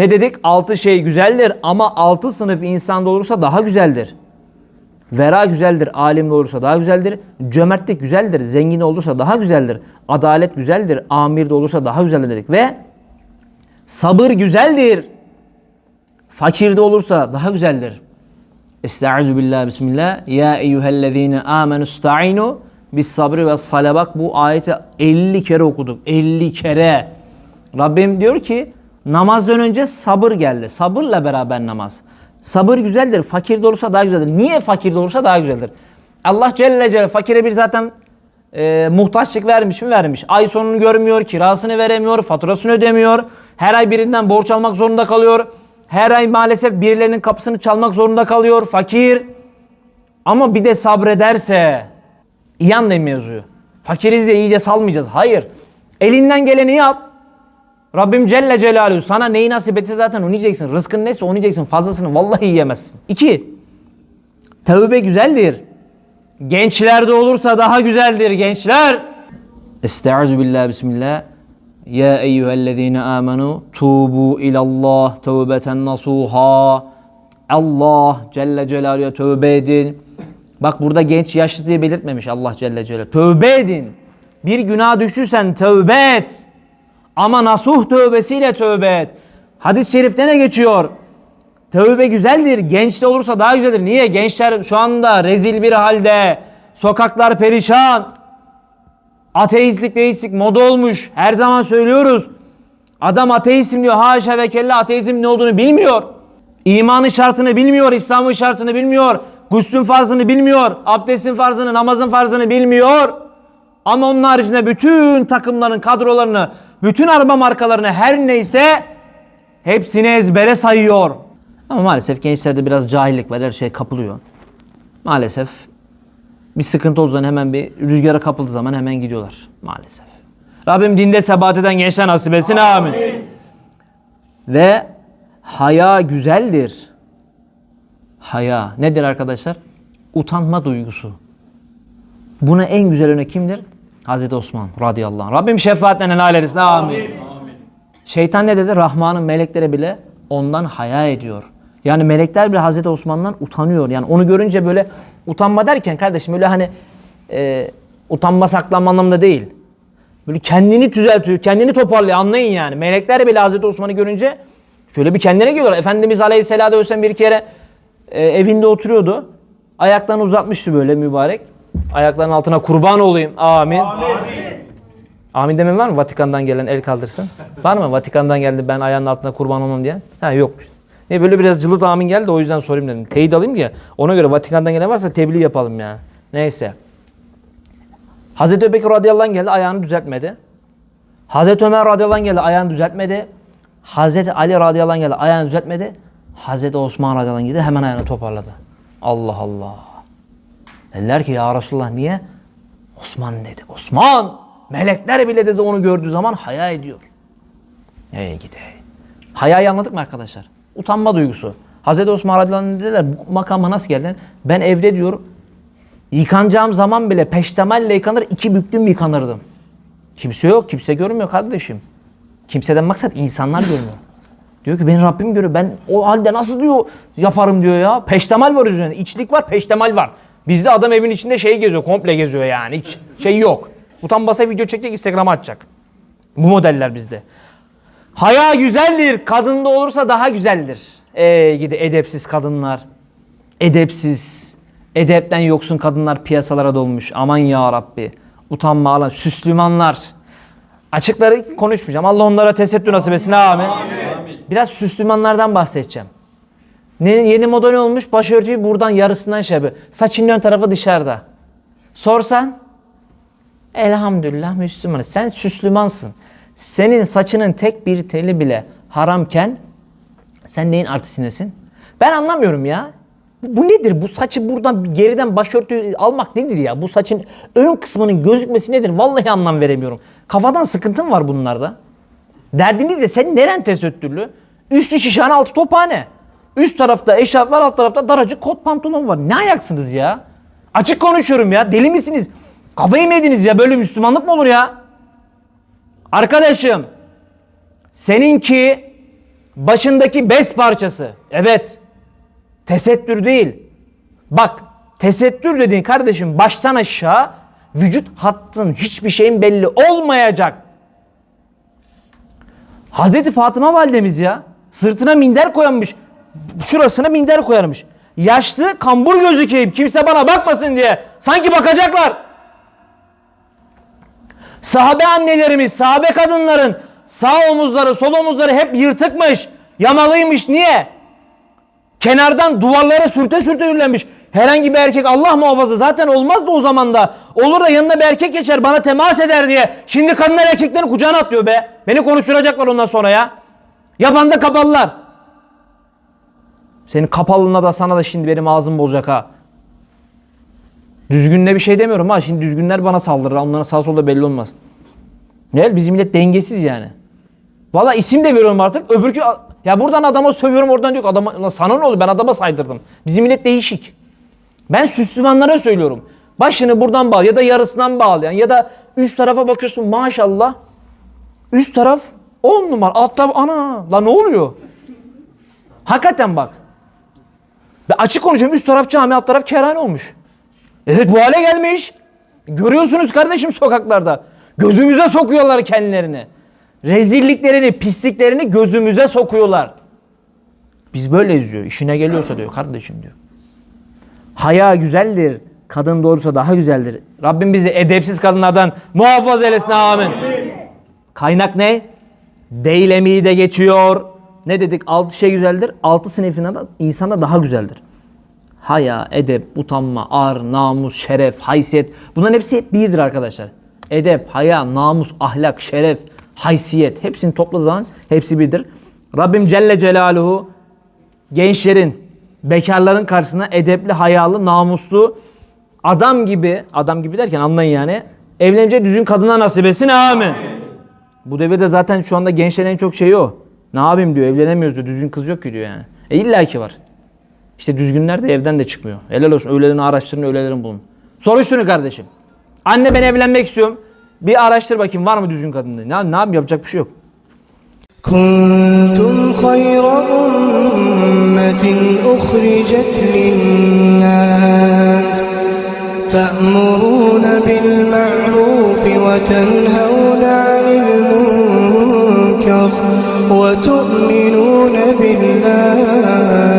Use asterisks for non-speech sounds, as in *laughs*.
Ne dedik? Altı şey güzeldir ama altı sınıf insanda olursa daha güzeldir. Vera güzeldir, alim olursa daha güzeldir. Cömertlik güzeldir, zengin olursa daha güzeldir. Adalet güzeldir, amir de olursa daha güzeldir dedik. Ve sabır güzeldir. Fakir de olursa daha güzeldir. Estaizu billah bismillah. Ya eyyühellezine amenu sta'inu bis sabri ve sale. Bak bu ayeti 50 kere okuduk. 50 kere. Rabbim diyor ki namazdan önce sabır geldi. Sabırla beraber namaz. Sabır güzeldir. Fakir de olursa daha güzeldir. Niye fakir de olursa daha güzeldir? Allah Celle Celle fakire bir zaten e, muhtaçlık vermiş mi vermiş. Ay sonunu görmüyor, kirasını veremiyor, faturasını ödemiyor. Her ay birinden borç almak zorunda kalıyor. Her ay maalesef birilerinin kapısını çalmak zorunda kalıyor. Fakir. Ama bir de sabrederse iyi anlayın mevzuyu. Fakiriz diye iyice salmayacağız. Hayır. Elinden geleni yap. Rabbim Celle Celaluhu sana neyi nasip etse zaten onu yiyeceksin. Rızkın neyse onu yiyeceksin. Fazlasını vallahi yiyemezsin. İki. Tevbe güzeldir. Gençlerde olursa daha güzeldir gençler. Estaizu billah bismillah. Ya eyyühellezine amenu tubu ilallah tevbeten nasuha. Allah Celle Celaluhu'ya tövbe edin. Bak burada genç yaşlı diye belirtmemiş Allah Celle Celaluhu. Tövbe edin. Bir günah düştüysen tövbe et. Ama nasuh tövbesiyle tövbe et. Hadis-i şerifte ne geçiyor? Tövbe güzeldir. Genç de olursa daha güzeldir. Niye? Gençler şu anda rezil bir halde. Sokaklar perişan. Ateistlik deistlik moda olmuş. Her zaman söylüyoruz. Adam ateizm diyor. Haşa ve kella ateizm ne olduğunu bilmiyor. İmanın şartını bilmiyor. İslam'ın şartını bilmiyor. Guslün farzını bilmiyor. Abdestin farzını, namazın farzını bilmiyor. Ama onun haricinde bütün takımların kadrolarını, bütün araba markalarını her neyse hepsini ezbere sayıyor. Ama maalesef gençlerde biraz cahillik var. Her şey kapılıyor. Maalesef bir sıkıntı olduğu zaman hemen bir rüzgara kapıldığı zaman hemen gidiyorlar maalesef. Rabbim dinde sebat eden gençler nasip etsin amin. Ve haya güzeldir. Haya nedir arkadaşlar? Utanma duygusu. Buna en güzel örnek kimdir? Hazreti Osman radıyallahu anh. Rabbim şefaatle helal eylesin. Amin. Şeytan ne dedi? Rahman'ın meleklere bile ondan haya ediyor. Yani melekler bile Hazreti Osman'dan utanıyor. Yani onu görünce böyle utanma derken kardeşim öyle hani e, utanma saklanma anlamında değil. Böyle kendini düzeltiyor, kendini toparlıyor anlayın yani. Melekler bile Hazreti Osman'ı görünce şöyle bir kendine geliyor. Efendimiz Aleyhisselatü Vesselam bir kere e, evinde oturuyordu. Ayaklarını uzatmıştı böyle mübarek. Ayaklarının altına kurban olayım. Amin. Amin. Amin demen var mı? Vatikan'dan gelen el kaldırsın. Var mı? Vatikan'dan geldi ben ayağının altına kurban olmam diye. Ha yokmuş. Ne böyle biraz cılız amin geldi o yüzden sorayım dedim. Teyit alayım ki ona göre Vatikan'dan gelen varsa tebliğ yapalım ya. Neyse. Hazreti Ebubekir radıyallahu anh geldi ayağını düzeltmedi. Hazreti Ömer radıyallahu anh geldi ayağını düzeltmedi. Hazreti Ali radıyallahu anh geldi ayağını düzeltmedi. Hazreti Osman radıyallahu anh geldi hemen ayağını toparladı. Allah Allah. Dediler ki ya Resulullah niye? Osman dedi. Osman! Melekler bile dedi onu gördüğü zaman haya ediyor. Ey gidi. Hayayı anladık mı arkadaşlar? Utanma duygusu. Hazreti Osman radıyallahu dediler bu makama nasıl geldin? Ben evde diyor yıkanacağım zaman bile peştemalle yıkanır iki büklüm yıkanırdım. Kimse yok, kimse görmüyor kardeşim. Kimseden maksat insanlar görmüyor. *laughs* Diyor ki beni Rabbim görüyor. Ben o halde nasıl diyor yaparım diyor ya. Peştemal var üzerinde. İçlik var, peştemal var. Bizde adam evin içinde şey geziyor, komple geziyor yani. Hiç şey yok. Utanmasa video çekecek, Instagram'a atacak. Bu modeller bizde. Haya güzeldir. Kadında olursa daha güzeldir. Ey gidi edepsiz kadınlar. Edepsiz. Edepten yoksun kadınlar piyasalara dolmuş. Aman ya Rabbi. Utanma Allah. Süslümanlar. Açıkları konuşmayacağım. Allah onlara tesettür nasip etsin. Amin. Biraz Süslümanlardan bahsedeceğim. Ne, yeni moda olmuş? Başörtüyü buradan yarısından şey yapıyor. Saçın ön tarafı dışarıda. Sorsan elhamdülillah Müslümanız. Sen Süslümansın. Senin saçının tek bir teli bile haramken sen neyin artisindesin? Ben anlamıyorum ya. Bu bu nedir? Bu saçı buradan geriden başörtü almak nedir ya? Bu saçın ön kısmının gözükmesi nedir? Vallahi anlam veremiyorum. Kafadan sıkıntın var bunlarda. Derdiniz de senin neren tesettürlü? Üstü şişhane altı tophane. Üst tarafta eşarp var alt tarafta daracık kot pantolon var. Ne ayaksınız ya? Açık konuşuyorum ya. Deli misiniz? Kafayı mı yediniz ya? Böyle Müslümanlık mı olur ya? Arkadaşım seninki Başındaki bez parçası. Evet. Tesettür değil. Bak tesettür dediğin kardeşim baştan aşağı vücut hattın hiçbir şeyin belli olmayacak. Hazreti Fatıma validemiz ya sırtına minder koymuş. Şurasına minder koyarmış. Yaşlı kambur gözükeyim kimse bana bakmasın diye. Sanki bakacaklar. Sahabe annelerimiz, sahabe kadınların sağ omuzları, sol omuzları hep yırtıkmış, yamalıymış. Niye? Kenardan duvarlara sürte sürte yürülenmiş. Herhangi bir erkek Allah muhafaza zaten olmazdı o zaman da. Olur da yanına bir erkek geçer bana temas eder diye. Şimdi kadınlar erkeklerin kucağına atlıyor be. Beni konuşturacaklar ondan sonra ya. Yaban da kapalılar. Senin kapalılığına da sana da şimdi benim ağzım bozacak ha. Düzgünle bir şey demiyorum ha. Şimdi düzgünler bana saldırır. Onların sağ solda belli olmaz. Ne? Bizim millet dengesiz yani. Valla isim de veriyorum artık. Öbürkü ya buradan adama sövüyorum oradan diyor ki adama "Lan sana ne oldu ben adama saydırdım. Bizim millet değişik. Ben Süslümanlara söylüyorum. Başını buradan bağlı ya da yarısından bağlayan ya da üst tarafa bakıyorsun maşallah. Üst taraf 10 numara. Alt taraf ana. La ne oluyor? Hakikaten bak. Ben açık konuşuyorum. Üst taraf cami, alt taraf kerhane olmuş. Evet bu hale gelmiş. Görüyorsunuz kardeşim sokaklarda. Gözümüze sokuyorlar kendilerini. Rezilliklerini, pisliklerini gözümüze sokuyorlar. Biz böyleyiz diyor. İşine geliyorsa diyor kardeşim diyor. Haya güzeldir. Kadın doğrusu daha güzeldir. Rabbim bizi edepsiz kadınlardan muhafaza eylesin. Amin. Kaynak ne? Deylemi de geçiyor. Ne dedik? Altı şey güzeldir. Altı sınıfına da insanda daha güzeldir. Haya, edep, utanma, ar, namus, şeref, haysiyet. Bunların hepsi hep birdir arkadaşlar. Edep, haya, namus, ahlak, şeref, haysiyet. Hepsini topladığı zaman hepsi birdir. Rabbim Celle Celaluhu gençlerin, bekarların karşısına edepli, hayalı, namuslu, adam gibi, adam gibi derken anlayın yani, evleneceği düzgün kadına nasip etsin. Amin. Bu devirde zaten şu anda gençlerin en çok şeyi o. Ne yapayım diyor, evlenemiyoruz diyor, düzgün kız yok ki diyor yani. E illa ki var. İşte düzgünler de evden de çıkmıyor. Helal olsun, öylelerini araştırın, öylelerini bulun. Soruşturun kardeşim. Anne ben evlenmek istiyorum. Bir araştır bakayım var mı düzgün kadın diye. Ne, ne yapayım yapacak bir şey yok. كنتم خير أمة أخرجت للناس تأمرون بالمعروف وتنهون عن المنكر وتؤمنون بالله.